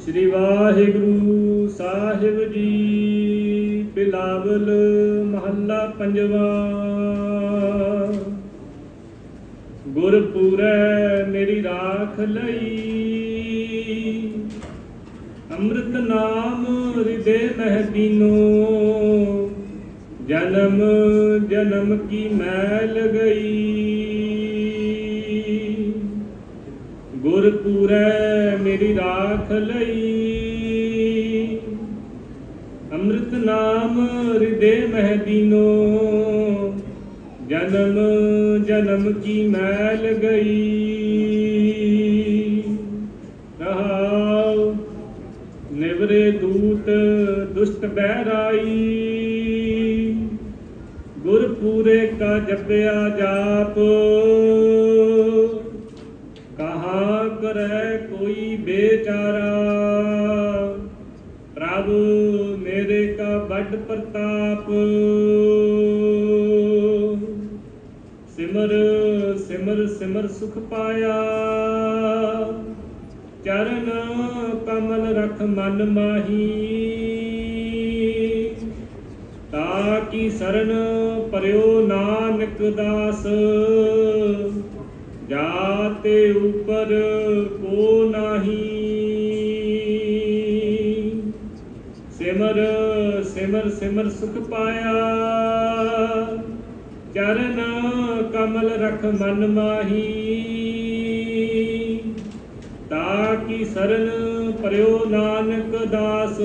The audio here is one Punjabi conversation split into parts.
ਸ੍ਰੀ ਵਾਹਿਗੁਰੂ ਸਾਹਿਬ ਜੀ, ਬਿਲਾਵਲ ਮਹੱਲਾ ਪੰਜਵਾ। ਗੁਰਪੂਰੈ ਮੇਰੀ ਰਾਖ ਲਈ, ਅੰਮ੍ਰਿਤ ਨਾਮ ਹਿਰਦੇ ਮਹਿ ਦੀਨੋ। ਜਨਮ ਜਨਮ ਕੀ ਮੈਲ ਗਈ। ਗੁਰਪੂਰੈ ਮੇਰੀ ਰਾਖ ਲਈ। ਅੰਮ੍ਰਿਤ ਨਾਮ ਹਿਰਦੇ ਮਹਿ ਦੀਨੋ। ਜਨਮ ਜਨਮ ਕੀ ਮੈਲ ਗਈ। ਰਹਾਉ, ਨਿਵਰੇ ਦੂਤ ਦੁਸ਼ਟ ਬਹਿਰਾਈ। ਗੁਰਪੂਰੇ ਕਾ ਜਪਿਆ ਜਾਪ। ਬੇਚਾਰਾ। ਪ੍ਰਭ, ਮੇਰੇ ਕਾ ਵੱਡ ਪ੍ਰਤਾਪ। ਸਿਮਰ ਸਿਮਰ ਸਿਮਰ ਸੁਖ ਪਾਇਆ। ਚਰਨ ਕਮਲ ਰਖ ਮਨ ਮਾਹੀ। ਤਾ ਕੀ ਸਰਨ ਪਰਿਓ ਨਾਨਕ ਦਾਸ। ਜਾਤੇ ਉਪਰ ਕੋ ਨਹੀਂ। ਸਿਮਰ ਸਿਮਰ ਸਿਮਰ ਸੁਖ ਪਾਇਆ। ਚਰਨ ਕਮਲ ਰਖ ਮਨ ਮਾਹੀ। ਤਾ ਕੀ ਸਰਨ ਪਰਿਓ ਨਾਨਕ ਦਾਸ।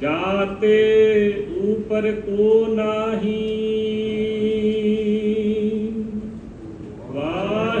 ਜਾਤੇ ਉਪਰ ਕੋ ਨਾਹੀ।